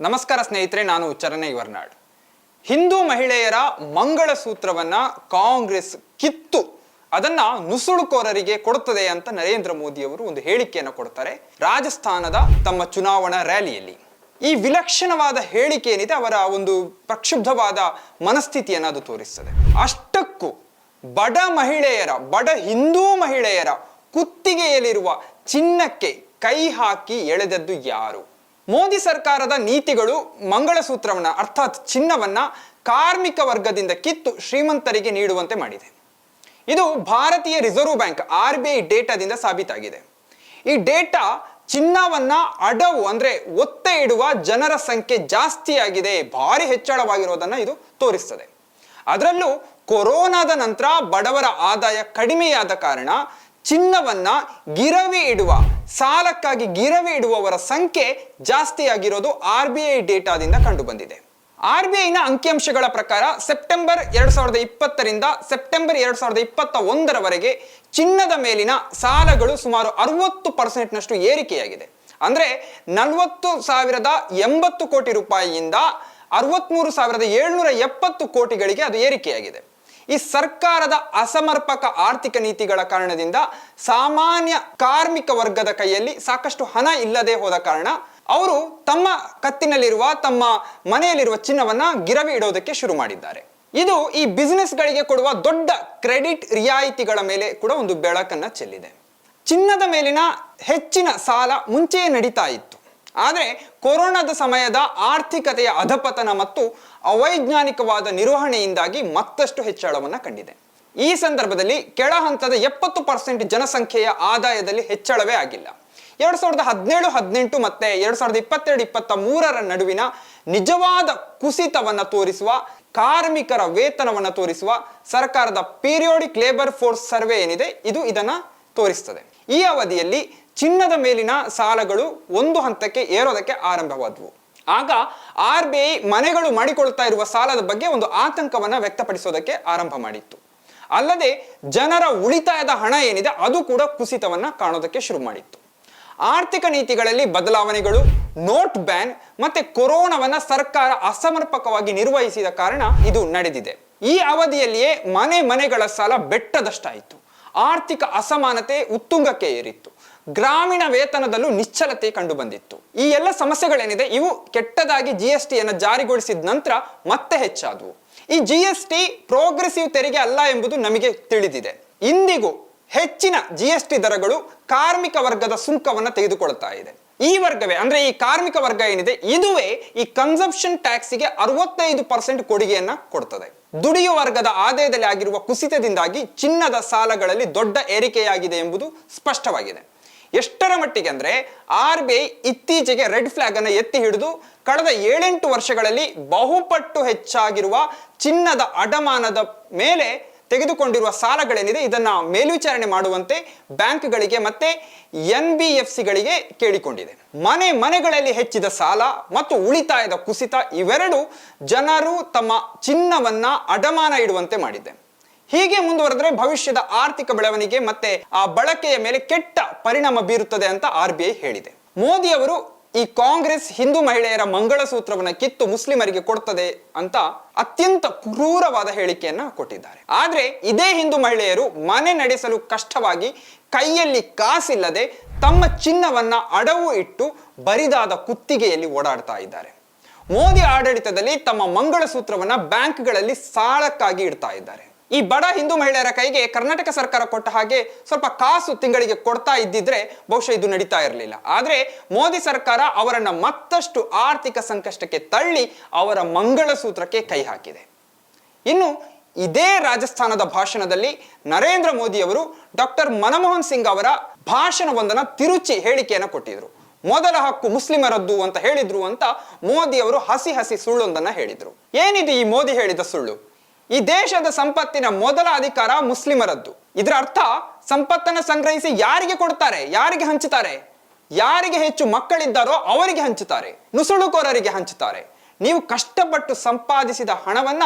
ನಮಸ್ಕಾರ ಸ್ನೇಹಿತರೆ, ನಾನು ಚರಣೈ ಇವರ್ನಾಡ್ ಹಿಂದೂ ಮಹಿಳೆಯರ ಮಂಗಳ ಮಂಗಳಸೂತ್ರವನ್ನ ಕಾಂಗ್ರೆಸ್ ಕಿತ್ತು ಅದನ್ನ ನುಸುಳುಕೋರರಿಗೆ ಕೊಡುತ್ತದೆ ಅಂತ ನರೇಂದ್ರ ಮೋದಿ ಅವರು ಒಂದು ಹೇಳಿಕೆಯನ್ನು ಕೊಡ್ತಾರೆ ರಾಜಸ್ಥಾನದ ತಮ್ಮ ಚುನಾವಣಾ ರ್ಯಾಲಿಯಲ್ಲಿ. ಈ ವಿಲಕ್ಷಣವಾದ ಹೇಳಿಕೆ ಏನಿದೆ, ಅವರ ಒಂದು ಪ್ರಕ್ಷುಬ್ಧವಾದ ಮನಸ್ಥಿತಿಯನ್ನು ಅದು ತೋರಿಸ್ತದೆ. ಅಷ್ಟಕ್ಕೂ ಬಡ ಮಹಿಳೆಯರ, ಬಡ ಹಿಂದೂ ಮಹಿಳೆಯರ ಕುತ್ತಿಗೆಯಲ್ಲಿರುವ ಚಿನ್ನಕ್ಕೆ ಕೈ ಹಾಕಿ ಎಳೆದದ್ದು ಯಾರು? ಮೋದಿ ಸರ್ಕಾರದ ನೀತಿಗಳು ಮಂಗಳಸೂತ್ರವನ್ನು, ಅರ್ಥಾತ್ ಚಿನ್ನವನ್ನು ಕಾರ್ಮಿಕ ವರ್ಗದಿಂದ ಕಿತ್ತು ಶ್ರೀಮಂತರಿಗೆ ನೀಡುವಂತೆ ಮಾಡಿದೆ. ಇದು ಭಾರತೀಯ reserve bank, R B I ಡೇಟಾದಿಂದ ಸಾಬೀತಾಗಿದೆ. ಈ ಡೇಟಾ ಚಿನ್ನವನ್ನ ಅಡವು ಅಂದ್ರೆ ಒತ್ತೆ ಇಡುವ ಜನರ ಸಂಖ್ಯೆ ಜಾಸ್ತಿಯಾಗಿದೆ, ಭಾರಿ ಹೆಚ್ಚಳವಾಗಿರೋದನ್ನ ಇದು ತೋರಿಸ್ತದೆ. ಅದರಲ್ಲೂ ಕೊರೋನಾದ ನಂತರ ಬಡವರ ಆದಾಯ ಕಡಿಮೆಯಾದ ಕಾರಣ ಚಿನ್ನವನ್ನ ಗಿರವಿ ಇಡುವ ಸಾಲಕ್ಕಾಗಿ ಗಿರವಿ ಇಡುವವರ ಸಂಖ್ಯೆ ಜಾಸ್ತಿಯಾಗಿರೋದು ಆರ್ ಬಿ ಐ ಡೇಟಾದಿಂದ ಕಂಡುಬಂದಿದೆ. ಆರ್ ಬಿ ಐನ ಅಂಕಿಅಂಶಗಳ ಪ್ರಕಾರ ಸೆಪ್ಟೆಂಬರ್ ಎರಡ್ ಸಾವಿರದ ಇಪ್ಪತ್ತರಿಂದ ಸೆಪ್ಟೆಂಬರ್ ಎರಡ್ ಸಾವಿರದ ಇಪ್ಪತ್ತ ಒಂದರವರೆಗೆ ಚಿನ್ನದ ಮೇಲಿನ ಸಾಲಗಳು ಸುಮಾರು ಅರವತ್ತು ಪರ್ಸೆಂಟ್ನಷ್ಟು ಏರಿಕೆಯಾಗಿದೆ. ಅಂದ್ರೆ ನಲವತ್ತು ಸಾವಿರದ ಎಂಬತ್ತು ಕೋಟಿ ರೂಪಾಯಿಯಿಂದ ಅರವತ್ಮೂರು ಸಾವಿರದ ಏಳ್ನೂರ ಎಪ್ಪತ್ತು ಕೋಟಿಗಳಿಗೆ ಅದು ಏರಿಕೆಯಾಗಿದೆ. ಈ ಸರ್ಕಾರದ ಅಸಮರ್ಪಕ ಆರ್ಥಿಕ ನೀತಿಗಳ ಕಾರಣದಿಂದ ಸಾಮಾನ್ಯ ಕಾರ್ಮಿಕ ವರ್ಗದ ಕೈಯಲ್ಲಿ ಸಾಕಷ್ಟು ಹಣ ಇಲ್ಲದೆ ಹೋದ ಕಾರಣ ಅವರು ತಮ್ಮ ಕತ್ತಿನಲ್ಲಿರುವ, ತಮ್ಮ ಮನೆಯಲ್ಲಿರುವ ಚಿನ್ನವನ್ನ ಗಿರವಿ ಇಡೋದಕ್ಕೆ ಶುರು ಮಾಡಿದ್ದಾರೆ. ಇದು ಈ ಬಿಸಿನೆಸ್ಗಳಿಗೆ ಕೊಡುವ ದೊಡ್ಡ ಕ್ರೆಡಿಟ್ ರಿಯಾಯಿತಿಗಳ ಮೇಲೆ ಕೂಡ ಒಂದು ಬೆಳಕನ್ನ ಚೆಲ್ಲಿದೆ. ಚಿನ್ನದ ಮೇಲಿನ ಹೆಚ್ಚಿನ ಸಾಲ ಮುಂಚೆಯೇ ನಡೀತಾ ಇತ್ತು. ಆದರೆ ಕೊರೋನಾದ ಸಮಯದ ಆರ್ಥಿಕತೆಯ ಅಧಪತನ ಮತ್ತು ಅವೈಜ್ಞಾನಿಕವಾದ ನಿರ್ವಹಣೆಯಿಂದಾಗಿ ಮತ್ತಷ್ಟು ಹೆಚ್ಚಳವನ್ನು ಕಂಡಿದೆ. ಈ ಸಂದರ್ಭದಲ್ಲಿ ಕೆಳ ಹಂತದ ಎಪ್ಪತ್ತು ಪರ್ಸೆಂಟ್ ಜನಸಂಖ್ಯೆಯ ಆದಾಯದಲ್ಲಿ ಹೆಚ್ಚಳವೇ ಆಗಿಲ್ಲ. ಎರಡ್ ಸಾವಿರದ ಹದಿನೇಳು, ಹದಿನೆಂಟು ಮತ್ತೆ ಎರಡು ಸಾವಿರದ ಇಪ್ಪತ್ತೆರಡು, ಇಪ್ಪತ್ತ ಮೂರರ ನಡುವಿನ ನಿಜವಾದ ಕುಸಿತವನ್ನು ತೋರಿಸುವ, ಕಾರ್ಮಿಕರ ವೇತನವನ್ನು ತೋರಿಸುವ ಸರ್ಕಾರದ ಪೀರಿಯೋಡಿಕ್ ಲೇಬರ್ ಫೋರ್ಸ್ ಸರ್ವೆ ಏನಿದೆ, ಇದು ಇದನ್ನ ತೋರಿಸ್ತದೆ. ಈ ಅವಧಿಯಲ್ಲಿ ಚಿನ್ನದ ಮೇಲಿನ ಸಾಲಗಳು ಒಂದು ಹಂತಕ್ಕೆ ಏರೋದಕ್ಕೆ ಆರಂಭವಾದವು. ಆಗ ಆರ್ ಬಿ ಐ ಮನೆಗಳು ಮಾಡಿಕೊಳ್ತಾ ಇರುವ ಸಾಲದ ಬಗ್ಗೆ ಒಂದು ಆತಂಕವನ್ನು ವ್ಯಕ್ತಪಡಿಸೋದಕ್ಕೆ ಆರಂಭ ಮಾಡಿತ್ತು. ಅಲ್ಲದೆ ಜನರ ಉಳಿತಾಯದ ಹಣ ಏನಿದೆ ಅದು ಕೂಡ ಕುಸಿತವನ್ನ ಕಾಣೋದಕ್ಕೆ ಶುರು ಮಾಡಿತ್ತು. ಆರ್ಥಿಕ ನೀತಿಗಳಲ್ಲಿ ಬದಲಾವಣೆಗಳು, ನೋಟ್ ಬ್ಯಾನ್ ಮತ್ತೆ ಕೊರೋನಾವನ್ನ ಸರ್ಕಾರ ಅಸಮರ್ಪಕವಾಗಿ ನಿರ್ವಹಿಸಿದ ಕಾರಣ ಇದು ನಡೆದಿದೆ. ಈ ಅವಧಿಯಲ್ಲಿಯೇ ಮನೆ ಮನೆಗಳ ಸಾಲ ಬೆಟ್ಟದಷ್ಟಾಯಿತು. ಆರ್ಥಿಕ ಅಸಮಾನತೆ ಉತ್ತುಂಗಕ್ಕೆ ಏರಿತ್ತು. ಗ್ರಾಮೀಣ ವೇತನದಲ್ಲೂ ನಿಶ್ಚಲತೆ ಕಂಡು ಬಂದಿತ್ತು ಈ ಎಲ್ಲ ಸಮಸ್ಯೆಗಳೇನಿದೆ, ಇವು ಕೆಟ್ಟದಾಗಿ ಜಿ ಎಸ್ ಟಿಯನ್ನು ಜಾರಿಗೊಳಿಸಿದ ನಂತರ ಮತ್ತೆ ಹೆಚ್ಚಾದವು. ಈ ಜಿ ಎಸ್ ಟಿ ಪ್ರೋಗ್ರೆಸಿವ್ ತೆರಿಗೆ ಅಲ್ಲ ಎಂಬುದು ನಮಗೆ ತಿಳಿದಿದೆ. ಇಂದಿಗೂ ಹೆಚ್ಚಿನ ಜಿ ಎಸ್ ಟಿ ದರಗಳು ಕಾರ್ಮಿಕ ವರ್ಗದ ಸುಂಕವನ್ನು ತೆಗೆದುಕೊಳ್ತಾ ಇದೆ. ಈ ವರ್ಗವೇ, ಅಂದ್ರೆ ಈ ಕಾರ್ಮಿಕ ವರ್ಗ ಏನಿದೆ, ಇದುವೇ ಈ ಕನ್ಸಂಪ್ಷನ್ ಟ್ಯಾಕ್ಸಿಗೆ ಅರವತ್ತೈದು ಪರ್ಸೆಂಟ್ ಕೊಡುಗೆಯನ್ನ ಕೊಡ್ತದೆ. ದುಡಿಯುವ ವರ್ಗದ ಆದಾಯದಲ್ಲಿ ಆಗಿರುವ ಕುಸಿತದಿಂದಾಗಿ ಚಿನ್ನದ ಸಾಲಗಳಲ್ಲಿ ದೊಡ್ಡ ಏರಿಕೆಯಾಗಿದೆ ಎಂಬುದು ಸ್ಪಷ್ಟವಾಗಿದೆ. ಎಷ್ಟರ ಮಟ್ಟಿಗೆ ಅಂದ್ರೆ ಆರ್ ಬಿ ಐ ಇತ್ತೀಚೆಗೆ ರೆಡ್ ಫ್ಲಾಗ್ ಅನ್ನು ಎತ್ತಿ ಹಿಡಿದು ಕಳೆದ ಏಳೆಂಟು ವರ್ಷಗಳಲ್ಲಿ ಬಹುಪಟ್ಟು ಹೆಚ್ಚಾಗಿರುವ ಚಿನ್ನದ ಅಡಮಾನದ ಮೇಲೆ ತೆಗೆದುಕೊಂಡಿರುವ ಸಾಲಗಳೇನಿದೆ, ಇದನ್ನು ಮೇಲ್ವಿಚಾರಣೆ ಮಾಡುವಂತೆ ಬ್ಯಾಂಕ್ಗಳಿಗೆ ಮತ್ತೆ ಎನ್ ಬಿ ಎಫ್ ಸಿಗಳಿಗೆ ಕೇಳಿಕೊಂಡಿದೆ. ಮನೆ ಮನೆಗಳಲ್ಲಿ ಹೆಚ್ಚಿದ ಸಾಲ ಮತ್ತು ಉಳಿತಾಯದ ಕುಸಿತ ಇವೆರಡು ಜನರು ತಮ್ಮ ಚಿನ್ನವನ್ನ ಅಡಮಾನ ಇಡುವಂತೆ ಮಾಡಿದೆ ಹೀಗೆ ಮುಂದುವರೆದ್ರೆ ಭವಿಷ್ಯದ ಆರ್ಥಿಕ ಬೆಳವಣಿಗೆ ಮತ್ತೆ ಆ ಬಳಕೆಯ ಮೇಲೆ ಕೆಟ್ಟ ಪರಿಣಾಮ ಬೀರುತ್ತದೆ ಅಂತ ಆರ್ ಬಿ ಐ ಹೇಳಿದೆ. ಮೋದಿ ಅವರು ಈ ಕಾಂಗ್ರೆಸ್ ಹಿಂದೂ ಮಹಿಳೆಯರ ಮಂಗಳಸೂತ್ರವನ್ನ ಕಿತ್ತು ಮುಸ್ಲಿಮರಿಗೆ ಕೊಡ್ತದೆ ಅಂತ ಅತ್ಯಂತ ಕ್ರೂರವಾದ ಹೇಳಿಕೆಯನ್ನ ಕೊಟ್ಟಿದ್ದಾರೆ. ಆದ್ರೆ ಇದೇ ಹಿಂದೂ ಮಹಿಳೆಯರು ಮನೆ ನಡೆಸಲು ಕಷ್ಟವಾಗಿ ಕೈಯಲ್ಲಿ ಕಾಸಿಲ್ಲದೆ ತಮ್ಮ ಚಿನ್ನವನ್ನ ಅಡವು ಇಟ್ಟು ಬರಿದಾದ ಕುತ್ತಿಗೆಯಲ್ಲಿ ಓಡಾಡ್ತಾ ಇದ್ದಾರೆ. ಮೋದಿ ಆಡಳಿತದಲ್ಲಿ ತಮ್ಮ ಮಂಗಳಸೂತ್ರವನ್ನ ಬ್ಯಾಂಕ್ಗಳಲ್ಲಿ ಸಾಲಕ್ಕಾಗಿ ಇಡ್ತಾ ಇದ್ದಾರೆ. ಈ ಬಡ ಹಿಂದೂ ಮಹಿಳೆಯರ ಕೈಗೆ ಕರ್ನಾಟಕ ಸರ್ಕಾರ ಕೊಟ್ಟ ಹಾಗೆ ಸ್ವಲ್ಪ ಕಾಸು ತಿಂಗಳಿಗೆ ಕೊಡ್ತಾ ಇದ್ದಿದ್ರೆ ಬಹುಶಃ ಇದು ನಡೀತಾ ಇರಲಿಲ್ಲ. ಆದ್ರೆ ಮೋದಿ ಸರ್ಕಾರ ಅವರನ್ನ ಮತ್ತಷ್ಟು ಆರ್ಥಿಕ ಸಂಕಷ್ಟಕ್ಕೆ ತಳ್ಳಿ ಅವರ ಮಂಗಳಸೂತ್ರಕ್ಕೆ ಕೈ ಹಾಕಿದೆ. ಇನ್ನು ಇದೇ ರಾಜಸ್ಥಾನದ ಭಾಷಣದಲ್ಲಿ ನರೇಂದ್ರ ಮೋದಿ ಅವರು ಡಾಕ್ಟರ್ ಮನಮೋಹನ್ ಸಿಂಗ್ ಅವರ ಭಾಷಣವೊಂದನ್ನು ತಿರುಚಿ ಹೇಳಿಕೆಯನ್ನು ಕೊಟ್ಟಿದ್ರು. ಮೊದಲ ಹಕ್ಕು ಮುಸ್ಲಿಮರದ್ದು ಅಂತ ಹೇಳಿದ್ರು ಅಂತ ಮೋದಿ ಅವರು ಹಸಿ ಹಸಿ ಸುಳ್ಳೊಂದನ್ನ ಹೇಳಿದ್ರು. ಏನಿದು ಈ ಮೋದಿ ಹೇಳಿದ ಸುಳ್ಳು? ಈ ದೇಶದ ಸಂಪತ್ತಿನ ಮೊದಲ ಅಧಿಕಾರ ಮುಸ್ಲಿಮರದ್ದು. ಇದರ ಅರ್ಥ ಸಂಪತ್ತನ್ನು ಸಂಗ್ರಹಿಸಿ ಯಾರಿಗೆ ಕೊಡ್ತಾರೆ, ಯಾರಿಗೆ ಹಂಚುತ್ತಾರೆ? ಯಾರಿಗೆ ಹೆಚ್ಚು ಮಕ್ಕಳಿದ್ದಾರೋ ಅವರಿಗೆ ಹಂಚುತ್ತಾರೆ, ನುಸುಳುಕೋರರಿಗೆ ಹಂಚುತ್ತಾರೆ. ನೀವು ಕಷ್ಟಪಟ್ಟು ಸಂಪಾದಿಸಿದ ಹಣವನ್ನ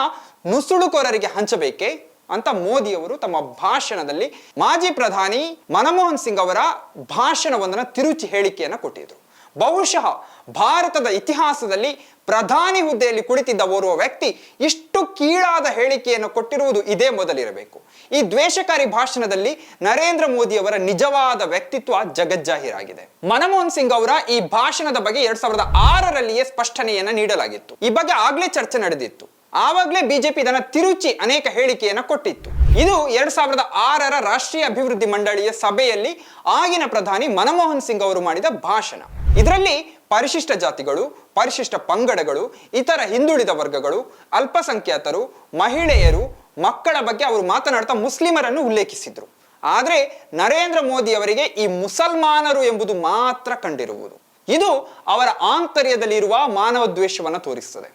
ನುಸುಳುಕೋರರಿಗೆ ಹಂಚಬೇಕೆ ಅಂತ ಮೋದಿ ಅವರು ತಮ್ಮ ಭಾಷಣದಲ್ಲಿ ಮಾಜಿ ಪ್ರಧಾನಿ ಮನಮೋಹನ್ ಸಿಂಗ್ ಅವರ ಭಾಷಣವೊಂದನ್ನು ತಿರುಚಿ ಹೇಳಿಕೆಯನ್ನ ಕೊಟ್ಟಿದ್ರು. ಬಹುಶಃ ಭಾರತದ ಇತಿಹಾಸದಲ್ಲಿ ಪ್ರಧಾನಿ ಹುದ್ದೆಯಲ್ಲಿ ಕುಳಿತಿದ್ದ ಓರ್ವ ವ್ಯಕ್ತಿ ಇಷ್ಟು ಕೀಳಾದ ಹೇಳಿಕೆಯನ್ನು ಕೊಟ್ಟಿರುವುದು ಇದೇ ಮೊದಲಿರಬೇಕು. ಈ ದ್ವೇಷಕಾರಿ ಭಾಷಣದಲ್ಲಿ ನರೇಂದ್ರ ಮೋದಿಯವರ ನಿಜವಾದ ವ್ಯಕ್ತಿತ್ವ ಜಗಜ್ಜಾಹಿರಾಗಿದೆ. ಮನಮೋಹನ್ ಸಿಂಗ್ ಅವರ ಈ ಭಾಷಣದ ಬಗ್ಗೆ ಎರಡ್ ಸಾವಿರದ ಆರರಲ್ಲಿಯೇ ಸ್ಪಷ್ಟನೆಯನ್ನು ನೀಡಲಾಗಿತ್ತು. ಈ ಬಗ್ಗೆ ಆಗ್ಲೇ ಚರ್ಚೆ ನಡೆದಿತ್ತು. ಆವಾಗಲೇ ಬಿಜೆಪಿ ಇದನ್ನು ತಿರುಚಿ ಅನೇಕ ಹೇಳಿಕೆಯನ್ನು ಕೊಟ್ಟಿತ್ತು. ಇದು ಎರಡ್ ಸಾವಿರದ ಆರರ ರಾಷ್ಟ್ರೀಯ ಅಭಿವೃದ್ಧಿ ಮಂಡಳಿಯ ಸಭೆಯಲ್ಲಿ ಆಗಿನ ಪ್ರಧಾನಿ ಮನಮೋಹನ್ ಸಿಂಗ್ ಅವರು ಮಾಡಿದ ಭಾಷಣ. ಇದರಲ್ಲಿ ಪರಿಶಿಷ್ಟ ಜಾತಿಗಳು, ಪರಿಶಿಷ್ಟ ಪಂಗಡಗಳು, ಇತರ ಹಿಂದುಳಿದ ವರ್ಗಗಳು, ಅಲ್ಪಸಂಖ್ಯಾತರು, ಮಹಿಳೆಯರು, ಮಕ್ಕಳ ಬಗ್ಗೆ ಅವರು ಮಾತನಾಡ್ತಾ ಮುಸ್ಲಿಮರನ್ನು ಉಲ್ಲೇಖಿಸಿದ್ರು. ಆದರೆ ನರೇಂದ್ರ ಮೋದಿ ಅವರಿಗೆ ಈ ಮುಸಲ್ಮಾನರು ಎಂಬುದು ಮಾತ್ರ ಕಂಡಿರುವುದು. ಇದು ಅವರ ಆಂತರ್ಯದಲ್ಲಿರುವ ಮಾನವ ದ್ವೇಷವನ್ನು ತೋರಿಸುತ್ತದೆ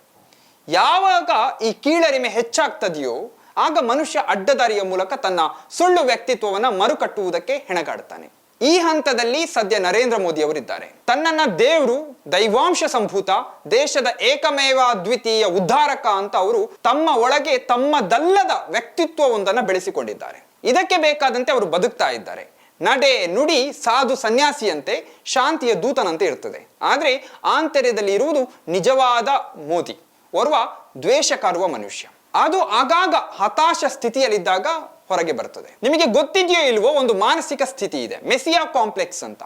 ಯಾವಾಗ ಈ ಕೀಳರಿಮೆ ಹೆಚ್ಚಾಗ್ತದೆಯೋ, ಆಗ ಮನುಷ್ಯ ಅಡ್ಡದಾರಿಯ ಮೂಲಕ ತನ್ನ ಸುಳ್ಳು ವ್ಯಕ್ತಿತ್ವವನ್ನು ಮರುಕಟ್ಟುವುದಕ್ಕೆ ಹೆಣಗಾಡುತ್ತಾನೆ ಈ ಹಂತದಲ್ಲಿ ಸದ್ಯ ನರೇಂದ್ರ ಮೋದಿ ಅವರಿದ್ದಾರೆ. ತನ್ನನ್ನ ದೇವರು, ದೈವಾಂಶ ಸಂಭೂತ, ದೇಶದ ಏಕಮೇವ ದ್ವಿತೀಯ ಉದ್ಧಾರಕ ಅಂತ ಅವರು ತಮ್ಮ ಒಳಗೆ ತಮ್ಮದಲ್ಲದ ವ್ಯಕ್ತಿತ್ವವೊಂದನ್ನ ಬೆಳೆಸಿಕೊಂಡಿದ್ದಾರೆ. ಇದಕ್ಕೆ ಬೇಕಾದಂತೆ ಅವರು ಬದುಕ್ತಾ ಇದ್ದಾರೆ. ನಡೆ ನುಡಿ ಸಾಧು ಸನ್ಯಾಸಿಯಂತೆ ಶಾಂತಿಯ ದೂತನಂತೆ ಇರ್ತದೆ. ಆದರೆ ಆಂತರ್ಯದಲ್ಲಿ ಇರುವುದು ನಿಜವಾದ ಮೋದಿ. ಓರ್ವ ದ್ವೇಷಕಾರುವ ಮನುಷ್ಯ. ಅದು ಆಗಾಗ ಹತಾಶ ಸ್ಥಿತಿಯಲ್ಲಿದ್ದಾಗ ಹೊರಗೆ ಬರ್ತದೆ. ನಿಮಗೆ ಗೊತ್ತಿದೆಯೋ ಇಲ್ವೋ ಒಂದು ಮಾನಸಿಕ ಸ್ಥಿತಿ ಇದೆ. ಮೆಸಿಯಾ ಕಾಂಪ್ಲೆಕ್ಸ್ ಅಂತ.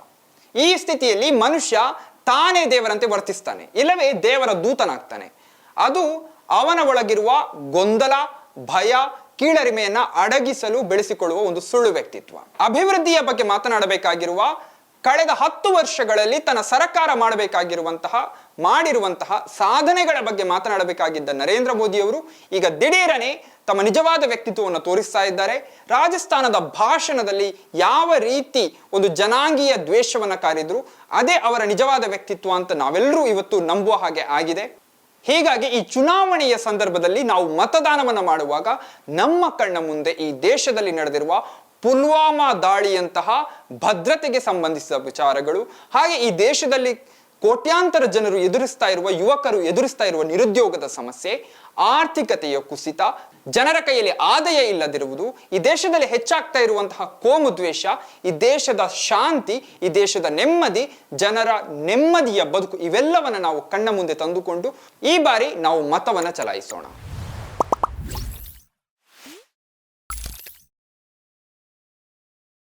ಈ ಸ್ಥಿತಿಯಲ್ಲಿ ಮನುಷ್ಯ ತಾನೇ ದೇವರಂತೆ ವರ್ತಿಸ್ತಾನೆ. ಇಲ್ಲವೇ ದೇವರ ದೂತನಾಗ್ತಾನೆ. ಅದು ಅವನ ಒಳಗಿರುವ ಗೊಂದಲ, ಭಯ, ಕೀಳರಿಮೆಯನ್ನ ಅಡಗಿಸಲು ಬೆಳೆಸಿಕೊಳ್ಳುವ ಒಂದು ಸುಳ್ಳು ವ್ಯಕ್ತಿತ್ವ. ಅಭಿವೃದ್ಧಿಯ ಬಗ್ಗೆ ಮಾತನಾಡಬೇಕಾಗಿರುವ ಕಳೆದ ಹತ್ತು ವರ್ಷಗಳಲ್ಲಿ ತನ್ನ ಸರಕಾರ ಮಾಡಬೇಕಾಗಿರುವಂತಹ, ಮಾಡಿರುವಂತಹ ಸಾಧನೆಗಳ ಬಗ್ಗೆ ಮಾತನಾಡಬೇಕಾಗಿದ್ದ ನರೇಂದ್ರ ಮೋದಿಯವರು ಈಗ ದಿಢೀರನೆ ತಮ್ಮ ನಿಜವಾದ ವ್ಯಕ್ತಿತ್ವವನ್ನು ತೋರಿಸ್ತಾ ಇದ್ದಾರೆ. ರಾಜಸ್ಥಾನದ ಭಾಷಣದಲ್ಲಿ ಯಾವ ರೀತಿ ಒಂದು ಜನಾಂಗೀಯ ದ್ವೇಷವನ್ನು ಕಾರಿದ್ರು, ಅದೇ ಅವರ ನಿಜವಾದ ವ್ಯಕ್ತಿತ್ವ ಅಂತ ನಾವೆಲ್ಲರೂ ಇವತ್ತು ನಂಬುವ ಹಾಗೆ ಆಗಿದೆ. ಹೀಗಾಗಿ ಈ ಚುನಾವಣೆಯ ಸಂದರ್ಭದಲ್ಲಿ ನಾವು ಮತದಾನವನ್ನು ಮಾಡುವಾಗ ನಮ್ಮ ಕಣ್ಣ ಮುಂದೆ ಈ ದೇಶದಲ್ಲಿ ನಡೆದಿರುವ ಪುಲ್ವಾಮಾ ದಾಳಿಯಂತಹ ಭದ್ರತೆಗೆ ಸಂಬಂಧಿಸಿದ ವಿಚಾರಗಳು, ಹಾಗೆ ಈ ದೇಶದಲ್ಲಿ ಕೋಟ್ಯಾಂತರ ಜನರು ಎದುರಿಸ್ತಾ ಇರುವ, ಯುವಕರು ಎದುರಿಸ್ತಾ ಇರುವ ನಿರುದ್ಯೋಗದ ಸಮಸ್ಯೆ, ಆರ್ಥಿಕತೆಯ ಕುಸಿತ, ಜನರ ಕೈಯಲ್ಲಿ ಆದಾಯ ಇಲ್ಲದಿರುವುದು, ಈ ದೇಶದಲ್ಲಿ ಹೆಚ್ಚಾಗ್ತಾ ಇರುವಂತಹ ಕೋಮು ದ್ವೇಷ, ಈ ದೇಶದ ಶಾಂತಿ, ಈ ದೇಶದ ನೆಮ್ಮದಿ, ಜನರ ನೆಮ್ಮದಿಯ ಬದುಕು ಇವೆಲ್ಲವನ್ನು ನಾವು ಕಣ್ಣ ಮುಂದೆ ತಂದುಕೊಂಡು ಈ ಬಾರಿ ನಾವು ಮತವನ್ನ ಚಲಾಯಿಸೋಣ.